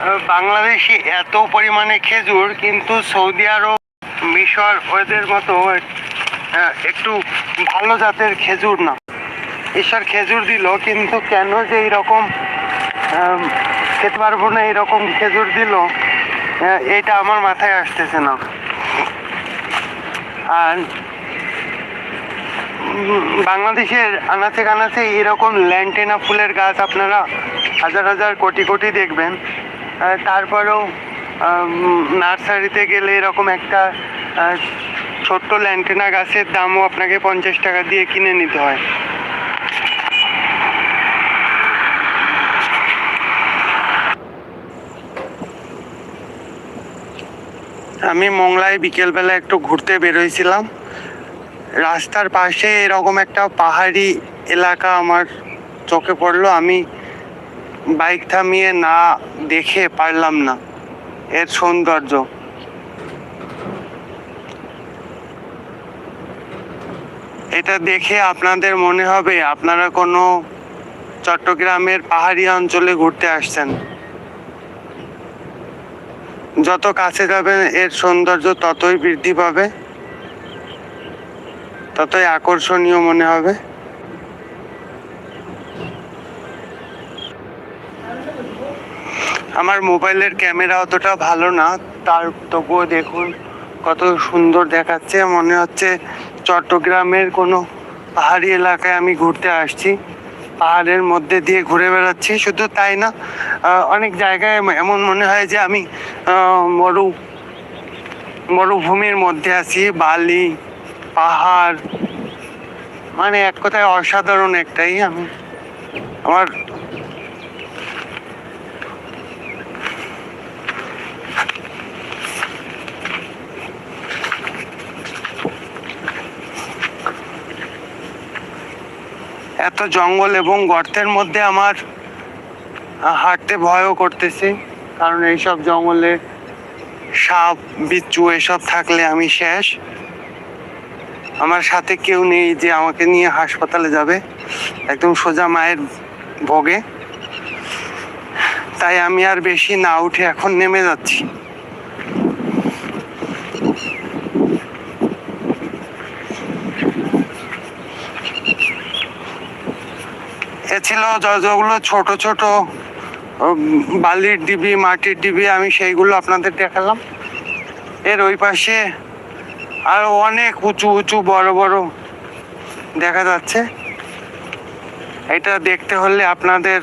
বাংলাদেশে এত পরিমাণে খেজুর, কিন্তু সৌদি আরব মিশর ওদের মতো একটু ভালো জাতের খেজুর না। ঈশ্বর খেজুর দিল, কিন্তু কেন যে এইরকম খেতে পারব না এরকম খেজুর দিল এটা আমার মাথায় আসতেছে না। আর বাংলাদেশের আনাচে কানাচে এরকম ল্যান্টেনা ফুলের গাছ আপনারা হাজার হাজার কোটি কোটি দেখবেন। তারপরেও নার্সারিতে গেলে এরকম একটা ছোট্ট ল্যান্টেনা গাছের দামও আপনাকে পঞ্চাশ টাকা দিয়ে কিনে নিতে হয়। আমি মোংলায় বিকেলবেলা একটু ঘুরতে বেরোইছিলাম। রাস্তার পাশে এরকম একটা পাহাড়ি এলাকা আমার চোখে পড়ল। আমি বাইক থামিয়ে না দেখে পারলাম না। এর সৌন্দর্য। এটা দেখে আপনাদের মনে হবে, আপনারা কোনো চট্টগ্রামের পাহাড়ি অঞ্চলে ঘুরতে আসছেন। যত কাছে যাবেন, এর সৌন্দর্য ততই বৃদ্ধি পাবে, ততই আকর্ষণীয় মনে হবে। আমার মোবাইলের ক্যামেরা অতটা ভালো না, তার তবুও দেখুন কত সুন্দর দেখাচ্ছে। মনে হচ্ছে চট্টগ্রামের কোনো পাহাড়ি এলাকায় আমি ঘুরতে আসছি। পাহাড়ের মধ্যে দিয়ে ঘুরে বেড়াচ্ছি, শুধু তাই না অনেক জায়গায় এমন মনে হয় যে আমি মরু, মরুভূমির মধ্যে আছি। বালি, পাহাড় মানে এক কথায় অসাধারণ একটাই আমি। আমার জঙ্গল এবং গর্তের মধ্যে আমার হাঁটতে ভয়ও করতেছে। কারণ এইসব জঙ্গলে সাপ, বিচ্ছু এসব থাকলে আমি শেষ। আমার সাথে কেউ নেই যে আমাকে নিয়ে হাসপাতালে যাবে। একদম সোজা মায়ের ভোগে। তাই আমি আর বেশি না উঠে এখন নেমে যাচ্ছি। এ ছিল যতগুলো ছোট ছোট বালির ডিবি, মাটির ডিবি, আমি সেইগুলো আপনাদের দেখালাম। এর ওই পাশে আর অনেক উঁচু উঁচু বড় বড় দেখা যাচ্ছে। এটা দেখতে হলে আপনাদের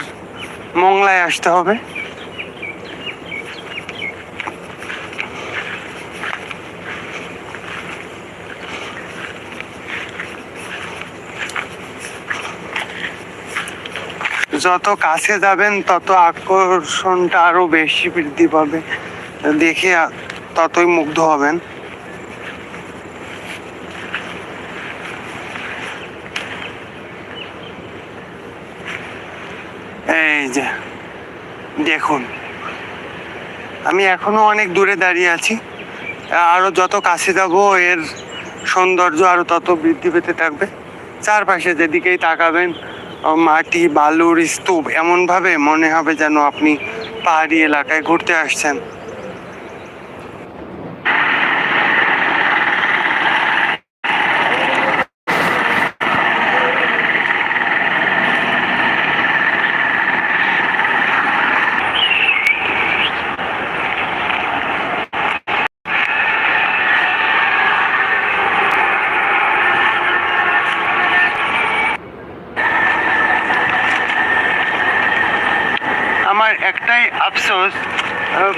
মংলায় আসতে হবে। যত কাছে যাবেন, তত আকর্ষণটা আরও বেশি বৃদ্ধি পাবে। দেখে ততই মুগ্ধ হবেন। এই যে, দেখুন। আমি এখনও অনেক দূরে দাঁড়িয়ে আছি। আরও যত কাছে যাব, এর সৌন্দর্য আরও তত বৃদ্ধি পেতে থাকবে। চারপাশে যেদিকেই তাকাবেন মাটি বালুর স্তূপ এমনভাবে মনে হবে যেন আপনি পাহাড়ি এলাকায় ঘুরতে আসছেন। আমার একটাই আফসোস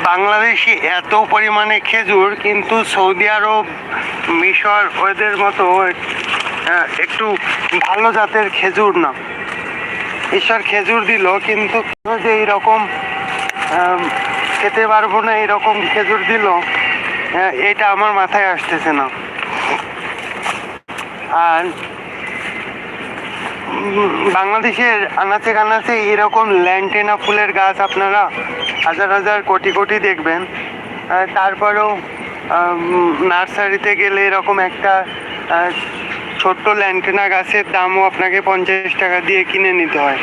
বাংলাদেশি এত পরিমাণে খেজুর, কিন্তু সৌদি আরব, মিশর ওদের মতো একটু ভালো জাতের খেজুর না। ঈশ্বর খেজুর দিল, কিন্তু কেন যে এইরকম খেতে পারব না এরকম খেজুর দিল এটা আমার মাথায় আসতেছে না। আর বাংলাদেশের আনাচে কানাচে এরকম ল্যান্টেনা ফুলের গাছ আপনারা হাজার হাজার কোটি কোটি দেখবেন। তারপরেও নার্সারিতে গেলে এরকম একটা ছোট্ট ল্যান্টেনা গাছের দামও আপনাকে পঞ্চাশ টাকা দিয়ে কিনে নিতে হয়।